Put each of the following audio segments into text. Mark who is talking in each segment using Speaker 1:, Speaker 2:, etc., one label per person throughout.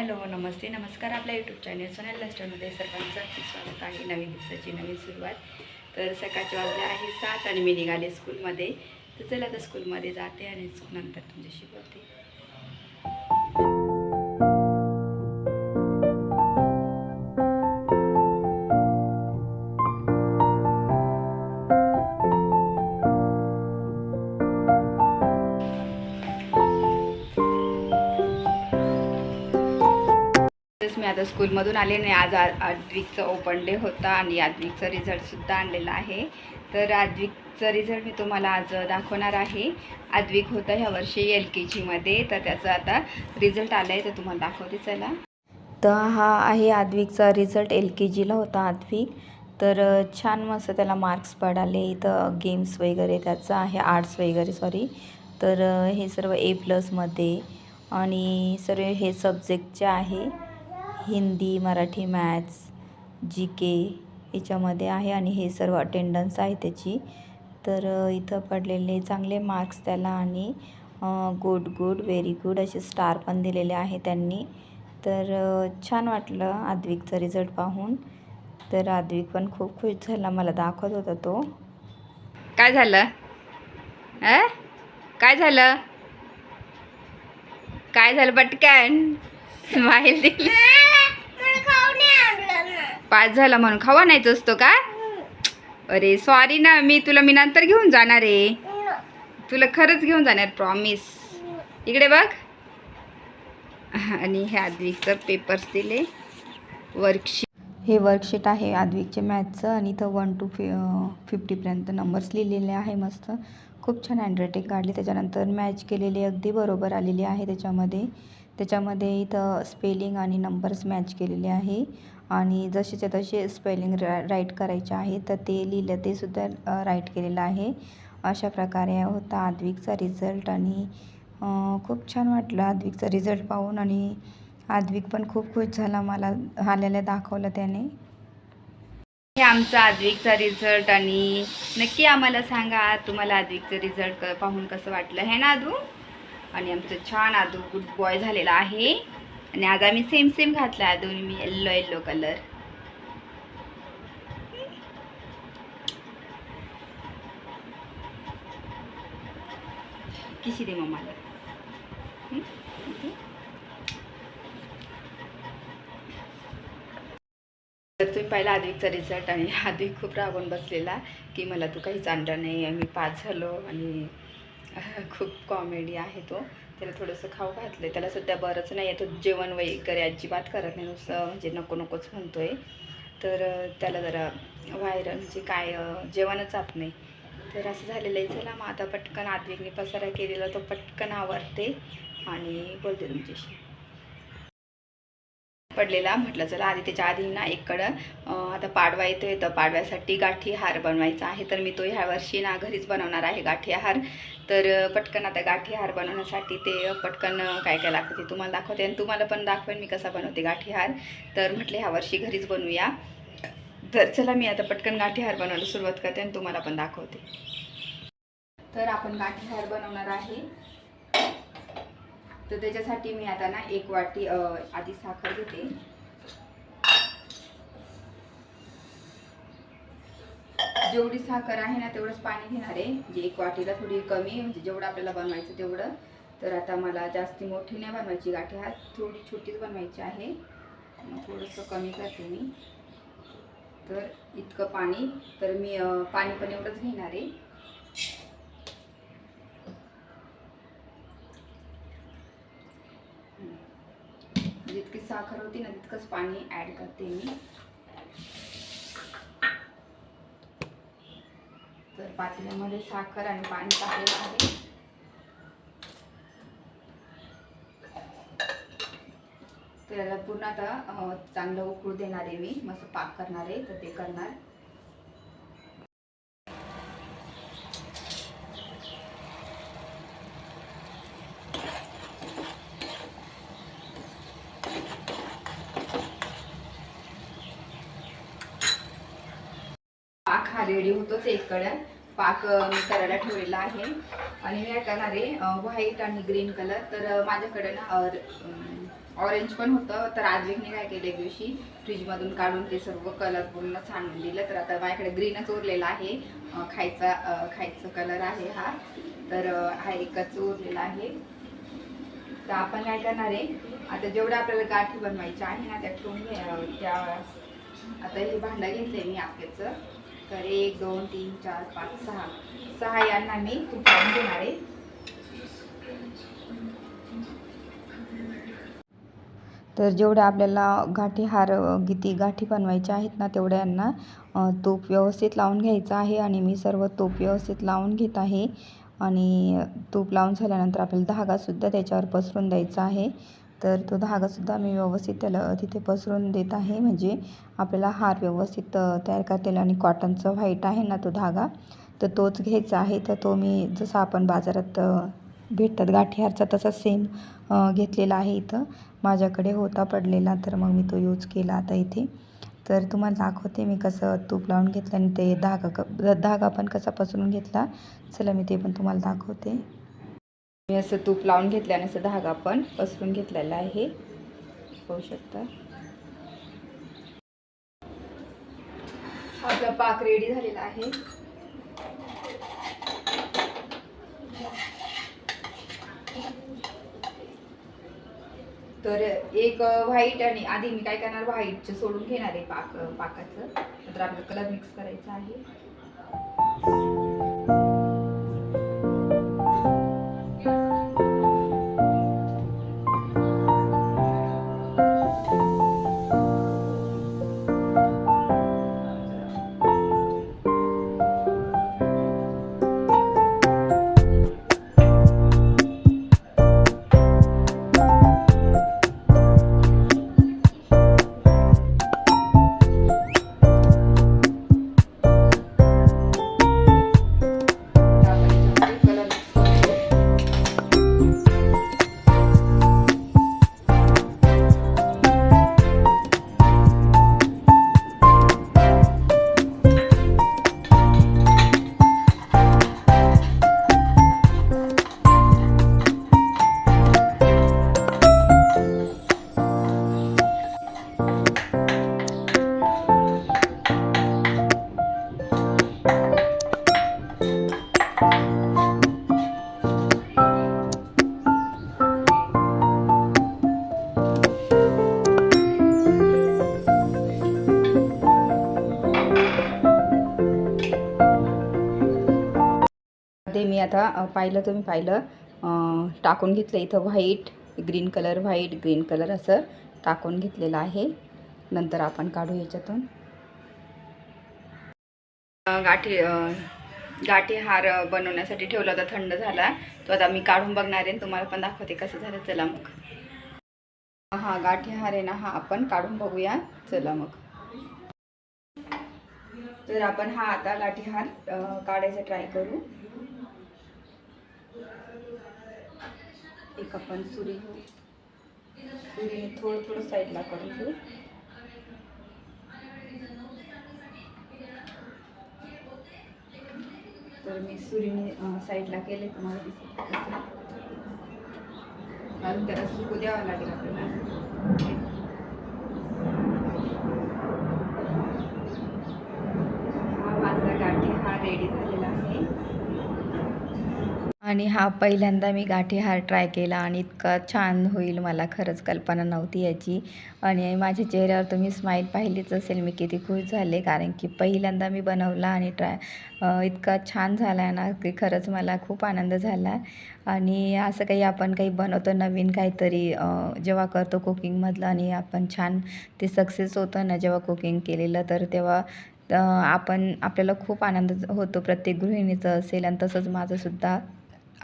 Speaker 1: Hello नमस्ते नमस्कार आपल्या YouTube channel Sonal लस्टरमध्ये सर्वांचं स्वागत आहे. नवीन दिवसाची नवीन सुरुवात. तर सकाळचे वाजले आहे सात आणि मी निघाले स्कूलमध्ये तर चला आता स्कूलमध्ये जाते आणि नंतर तुमच्याशी बोलते. आता स्कूलमधून आले नाही. आज आद्विकचा ओपन डे होता आणि आद्विकचा रिझल्टसुद्धा आणलेला आहे. तर आद्विकचा रिझल्ट मी तुम्हाला आज दाखवणार आहे. आद्विक होता ह्या वर्षी एल के जीमध्ये तर त्याचा आता रिझल्ट आला आहे तर तुम्हाला दाखवते चला. तर हा आहे आद्विकचा रिझल्ट एल के जीला होता आद्विक. तर छान मस्त त्याला मार्क्स पडाले. इथं गेम्स वगैरे त्याचं आहे आर्ट्स वगैरे सॉरी तर हे सर्व ए प्लसमध्ये आणि सर्व हे सब्जेक्टचे आहे. Hindi Marathi maths G K याच्यामध्ये आहे आणि हे सर्व अटेंडन्स आहे त्याची. तर इथं पडलेले चांगले मार्क्स त्याला आणि गुड गुड व्हेरी गुड असे स्टार पण दिलेले आहे त्यांनी. तर छान वाटलं आद्विकचा रिझल्ट पाहून. तर आद्विक पण खूप खुश झाला. मला दाखवत होता तो. काय झालं? काय झालं? काय झालं पटकन स्माईल दिली. पाच झाला म्हणून खावा नाहीच असतो का? अरे सॉरी ना मी तुला मी नंतर घेऊन जाणार आहे. तुला खरंच घेऊन जाणार प्रॉमिस इकडे बघ. आणि हे आद्विकचं पेपर्स दिले. वर्कशीट हे वर्कशीट आहे आद्विकचे मॅथचं आणि इथं वन टू फि फिफ्टीपर्यंत नंबर्स लिहिलेले आहे मस्त. खूप छान हँडरायटिंग काढली. त्याच्यानंतर मॅच केलेली अगदी बरोबर आलेली आहे त्याच्यामध्ये. त्याच्यामध्ये इथं स्पेलिंग आणि नंबर्स मॅच केलेले आहे. आणि जसेच्या तसे स्पेलिंग रा राईट करायचे आहे तर ते लिहिलं ते सुद्धा राईट केलेलं आहे. अशा प्रकारे होता आद्विकचा रिझल्ट आणि खूप छान वाटलं आद्विकचा रिझल्ट पाहून. आणि आद्विक पण खूप खुश झाला मला आलेलं दाखवलं त्याने. हे आमचा आद्विकचा रिझल्ट आणि नक्की आम्हाला सांगा तुम्हाला आद्विकचा रिझल्ट पाहून कसं वाटलं. हे ना आदू? आणि आमचं छान आदू गुड बॉय झालेला आहे. आणि आज आम्ही सेम सेम घातला आहे दोन्ही मी येल्लो येल्लो कलर किशी दे मम्माला तर तुम्ही पाहिला आद्विकचा रिझल्ट आणि आद्विक खूप रागून बसलेला की मला तू काहीच आणलं नाही आम्ही पाच झालो आणि खूप कॉमेडी आहे तो. त्याला थोडंसं खाऊ घातलं आहे त्याला सध्या बरंच नाही आहे तो जेवण वगैरे अजिबात करत नाही. नुसतं म्हणजे नको नकोच म्हणतो आहे तर त्याला जरा व्हायरल म्हणजे काय जेवणच जात नाही. तर असं झालेलं आहे. चला मग आता पटकन आद्विकने पसारा केलेला तो पटकन आवडते आणि बोलते तुमच्याशी. पडलेला. म्हटलं चला आधी त्याच्या आधी ना इकडं आता पाडवा येतोय तर पाडव्यासाठी गाठी हार बनवायचा आहे. तर मी तो ह्या वर्षी ना घरीच बनवणार आहे गाठी हार. तर पटकन आता गाठी हार बनवण्यासाठी ते पटकन काय काय लागतं ते तुम्हाला दाखवते. आणि तुम्हाला पण दाखवेन मी कसा बनवते गाठी हार. तर म्हटले ह्या वर्षी घरीच बनवूया. तर चला मी आता पटकन गाठी हार बनवायला सुरुवात करते आणि तुम्हाला पण दाखवते. तर आपण गाठी हार बनवणार आहे. तर त्याच्यासाठी मी आता ना एक वाटी आधी साखर घेते. जेवढी साखर आहे ना तेवढंच पाणी घेणार आहे. म्हणजे एक वाटीला थोडी कमी म्हणजे जेवढं आपल्याला बनवायचं तेवढं. तर आता मला जास्ती मोठी नाही बनवायची गाठी हा थोडी छोटीच बनवायची आहे. थोडंसं कमी करते मी. तर इतकं पाणी तर मी पाणी पण एवढंच घेणार आहे. साखर होती ना तितकंच पाणी ॲड करते मी. तर पातेल्यामध्ये साखर आणि पाणी टाकलेलं आहे. तर याला पूर्ण आता चांगलं उकळू देणार आहे मी. मस्त पाक करणार आहे तर ते करणार पाक हा रेडी होतोच पाक करायला ठेवलेला आहे. आणि मी काय करणार आहे व्हाईट आणि ग्रीन कलर. तर माझ्याकडे ना ऑरेंज पण होतं. तर आद्विकने काय केलं एक दिवशी फ्रीजमधून काढून ते सर्व कलर पूर्ण छान दिलं. तर आता माझ्याकडे ग्रीनच उरलेला आहे. खायचा खायचा कलर आहे हा. तर हा एकच उरलेला आहे. तर आपण काय करणार आहे आता जेवढं आपल्याला गाठी बनवायच्या आहे ना त्या ठेवून त्या आता हे भांडं घेतलंय मी आपल्याचं. तर एक दोन तीन चार पाच सहा. सहा यांना मी तूप लावून घेणार आहे. तर जेवढ्या आपल्याला गाठी हार किती गाठी बनवायच्या आहेत ना तेवढ्या यांना तूप व्यवस्थित लावून घ्यायचं आहे आणि मी सर्व तूप व्यवस्थित लावून घेत आहे. आणि तूप लावून झाल्यानंतर आपल्याला धागासुद्धा त्याच्यावर पसरून द्यायचा आहे. तर तो धागासुद्धा मी व्यवस्थित त्याला तिथे पसरून देत आहे. म्हणजे आपल्याला हार व्यवस्थित तयार करता येईल आणि कॉटनचा व्हाईट आहे ना तो धागा तर तोच घ्यायचा आहे. तर तो मी जसा आपण बाजारात भेटतात गाठी हारचा तसा सेम घेतलेला आहे इथं. माझ्याकडे होता पडलेला तर मग मी तो यूज केला आता इथे. तर तुम्हाला दाखवते मी कसं तूप लावून घेतलं आणि ते धागा क धागा पण कसा पसरून घेतला. चला मी ते पण तुम्हाला दाखवते. मी असं तूप लावून घेतल्याने असं धागा पण पसरून घेतलेला आहे. पाहू शकता. आपला पाक रेडी झालेला आहे. तर एक व्हाईट आणि आधी मी काय करणार व्हाईटचं सोडून घेणार आहे पाक पाकाचं. नंतर आपलं कलर मिक्स करायचा आहे. ते मी आता पाहिलं तुम्ही पाहिलं टाकून घेतलं इथं white green colour white green colour असं टाकून घेतलेलं आहे. नंतर आपण काढू याच्यातून. गाठी गाठी हार बनवण्यासाठी ठेवला होता थंड झाला. तो आता मी काढून बघणार आहे तुम्हाला पण दाखवते कसं झालं. चला मग. हा गाठी हार आहे ना हा आपण काढून बघूया. चला मग. तर आपण हा आता गाठी हार काढायचा ट्राय करू. एक आपण सुरी सुरी सुरीने थोडं थोडं साईडला करून घेऊ तर मी सुरीने साईडला केले तुम्हाला दिसत कारण त्याला सुकू द्यावं लागेल आपल्याला हा माझा गाठी हा रेडी झालेला आहे आणि हा पहिल्यांदा मी गाठी हार ट्राय केला आणि इतका छान होईल मला खरंच कल्पना नव्हती याची. आणि माझ्या चेहऱ्यावर तुम्ही स्माईल पाहिलीच असेल मी किती खुश झाले. कारण की पहिल्यांदा मी बनवला आणि ट्राय इतका छान झाला आहे ना की खरंच मला खूप आनंद झाला. आणि असं काही आपण काही बनवतो नवीन काहीतरी जेव्हा करतो कुकिंगमधलं आणि आपण छान ते सक्सेस होतं ना जेव्हा कुकिंग केलेलं तर तेव्हा आपण आपल्याला खूप आनंद होतो प्रत्येक गृहिणीचं असेल. आणि तसंच माझंसुद्धा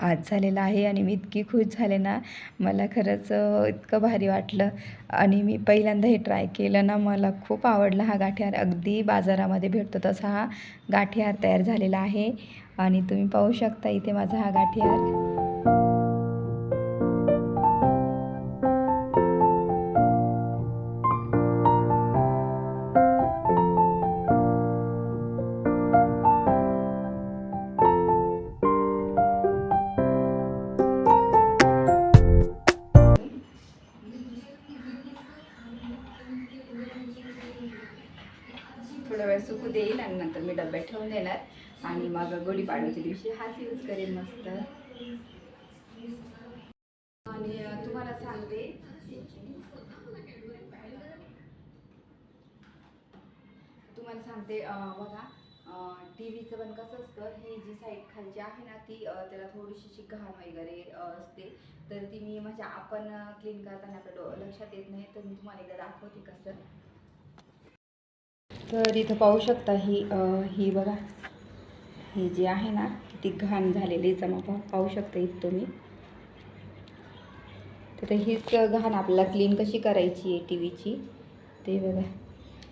Speaker 1: आज झालेला आहे आणि मी इतकी खुश झाले ना. मला खरंच इतकं भारी वाटलं. आणि मी पहिल्यांदा हे ट्राय केलं ना. मला खूप आवडला हा गाठीहार. अगदी बाजारामध्ये भेटतो तसा हा गाठीहार तयार झालेला आहे. आणि तुम्ही पाहू शकता इथे माझा हा गाठीहार. नंतर मी डब्यात ठेवून देणार. आणि मग गुढीपाडव्याच्या दिवशी हाच यूज करेन मस्त. आणि तुम्हाला सांगते. तुम्हाला सांगते बघा टी व्हीचं पण कसं असतं ही जी साईड खालची आहे ना ती त्याला थोडीशी अशी घाण वगैरे असते. तर ती मी म्हणजे आपण क्लीन करताना आपल्या डो लक्षात येत नाही तर मी तुम्हाला एकदा दाखवते कसं. तर इथं पाहू शकता ही ही बघा. ही जी आहे ना ती घाण झालेली जमा पाहू पाहू शकता इथं तुम्ही. तर हीच घाण आपल्याला क्लीन कशी करायची आहे टी व्हीची ते बघा.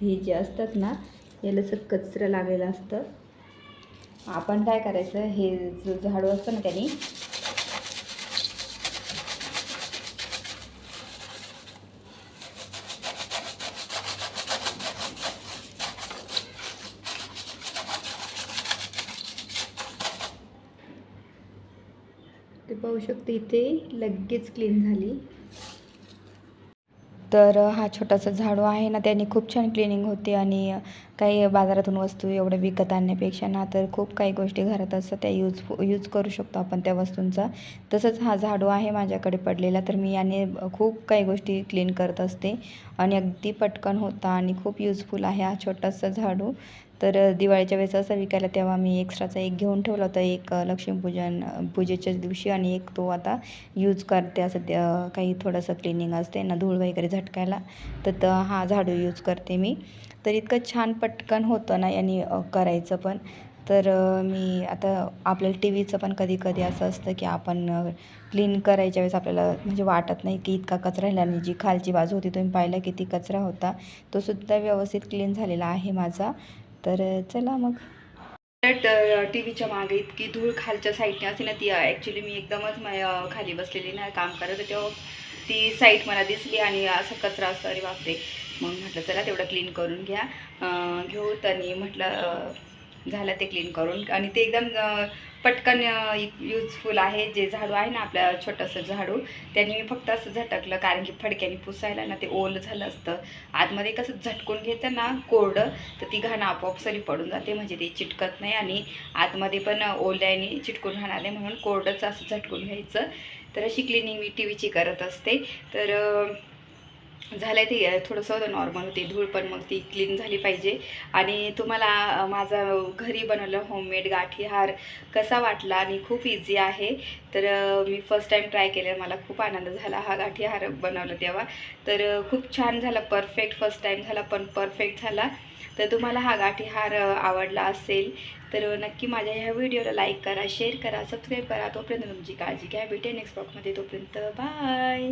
Speaker 1: ही जी असतात ना याला असं कचरं लागलेलं असतं. आपण काय करायचं हे जो झाडू असतं ना त्यांनी ते पाहू शकते इथे लगेच क्लीन झाली. तर हा छोटासा झाडू आहे ना त्याने खूप छान क्लिनिंग होते आणि काही बाजारातून वस्तू एवढ्या विकत आणण्यापेक्षा ना तर खूप काही गोष्टी घरात असतात त्या यूज यूज करू शकतो आपण त्या वस्तूंचा. तसंच हा झाडू आहे माझ्याकडे पडलेला तर मी याने खूप काही गोष्टी क्लीन करत असते आणि अगदी पटकन होता आणि खूप यूजफुल आहे हा छोटासा झाडू. तर दिवाळीच्या वेळेस असं विकायला तेव्हा मी एक्स्ट्राचा एक घेऊन ठेवला होता एक लक्ष्मीपूजन पूजेच्याच दिवशी आणि एक तो आता यूज करते असं काही थोडंसं क्लिनिंग असते ना धूळ वगैरे झटकायला तर हा झाडू यूज करते मी. तर इतकं छान पटकन होतं ना याने करायचं पण. तर मी आता आपल्याला टी व्हीचं पण कधी कधी असं असतं की आपण क्लीन करायच्या वेळेस आपल्याला म्हणजे वाटत नाही की इतका कचरा राहिला. आणि जी खालची बाजू होती तुम्ही पाहिला किती कचरा होता. तो सुद्धा व्यवस्थित क्लीन झालेला आहे माझा. तर चला मग. टी व्हीच्या मागे इतकी धूळ खालच्या साईडने असते ना ती ॲक्च्युली मी एकदमच खाली बसलेली ना काम करत तेव्हा ती साईट मला दिसली आणि असं कचरा असतो अरे बापरे. मग म्हटलं चला तेवढं क्लीन करून घ्या. घेऊ त्यांनी म्हटलं झालं ते क्लीन करून. आणि ते एकदम पटकन यूजफुल आहे जे झाडू आहे ना आपल्या छोटंसं झाडू त्यांनी मी फक्त असं झटकलं कारण की फडक्याने पुसायला ना ते ओलं झालं असतं. आतमध्ये कसं झटकून घेतं ना कोरडं तर ती घाण आपोआप सरी पडून जाते म्हणजे ते चिटकत नाही आणि आतमध्ये पण ओल्याने चिटकून राहणार नाही म्हणून कोरडंच असं झटकून घ्यायचं. तर अशी क्लिनिंग मी टी व्हीची करत असते. तर झालं आहे ते थोडंसं होतं नॉर्मल होते. धूळ पण मग ती क्लीन झाली पाहिजे. आणि तुम्हाला माझा घरी बनवलं होममेड गाठी हार कसा वाटला आणि खूप इझी आहे. तर मी फर्स्ट टाईम ट्राय केलं मला खूप आनंद झाला हा गाठी हार बनवला तेव्हा. तर खूप छान झाला. परफेक्ट फर्स्ट टाईम झाला पण परफेक्ट झाला. तर तुम्हाला हा गाठी हार आवडला असेल तर नक्की माझ्या ह्या व्हिडिओला लाईक करा शेअर करा सबस्क्राईब करा. तोपर्यंत तुमची काळजी घ्या. भेटे नेक्स्ट ब्लॉगमध्ये. तोपर्यंत बाय.